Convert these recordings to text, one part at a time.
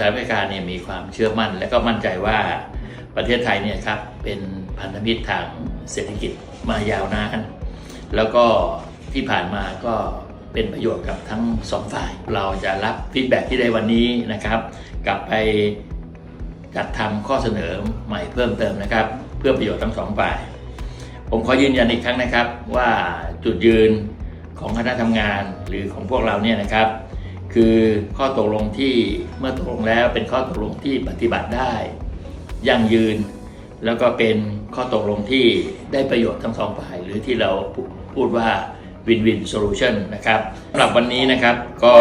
สหรัฐอเมริกาเนี่ยมีความเชื่อมั่น และก็มั่นใจว่าประเทศไทยเนี่ยครับเป็นพันธมิตรทางเศรษฐกิจมายาวนานแล้วก็ที่ผ่านมาก็เป็นประโยชน์กับทั้งสองฝ่าย เราจะรับฟีดแบ็กที่ได้วันนี้นะครับ กลับไปจัดทำข้อเสนอใหม่เพิ่มเติมนะครับ เพื่อประโยชน์ทั้งสองฝ่าย ผมขอยืนยันอีกครั้งนะครับว่าจุดยืนของคณะทำงานหรือของพวกเราเนี่ยนะครับ คือข้อตกลงที่เมื่อตกลงแล้วเป็นข้อตกลงที่ปฏิบัติได้ยั่งยืน แล้วก็เป็นข้อตกลงที่ได้ประโยชน์ทั้งสองฝ่าย หรือที่เราพูดว่าวินวินโซลูชันนะครับสำหรับวันนี้นะครับก็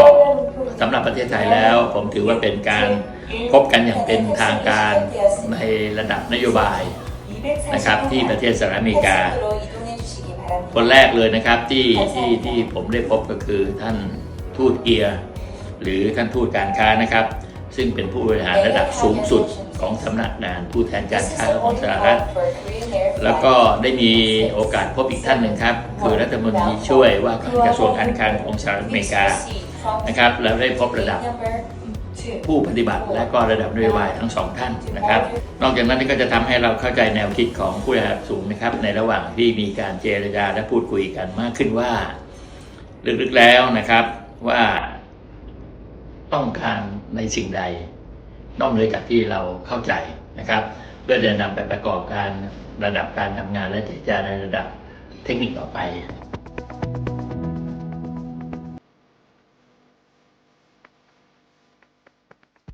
สำหรับประเทศไทยแล้วผมถือว่าเป็นการพบกันอย่างเป็นทางการในระดับนโยบายนะครับที่ประเทศสหรัฐอเมริกา คนแรกเลยนะครับที่ที่ที่ผมได้พบก็คือท่านทูตเอียร์ หรือท่านทูตการค้านะครับ ซึ่งเป็นผู้บริหารระดับสูงสุดของสำนักงานผู้แทนการค้าของสหรัฐแล้วก็ได้มีโอกาสพบอีกท่านหนึ่งครับ คือรัฐมนตรีช่วยว่าการกระทรวงการคลังของสหรัฐอเมริกานะครับแล้วได้พบระดับผู้ปฏิบัติและก็ระดับนโยบายทั้งสองท่านนะครับ นอกจากนั้นก็จะทำให้เราเข้าใจแนวคิดของผู้ระดับสูงนะครับ ในระหว่างที่มีการเจรจาและพูดคุยกันมากขึ้นว่าลึกๆแล้วนะครับว่า ต้องการในสิ่งใด นอกเหนือจากที่เราเข้าใจนะครับ เพื่อจะนำไปประกอบการระดับการทำงานและเจรจในระดับเทคนิคต่อไป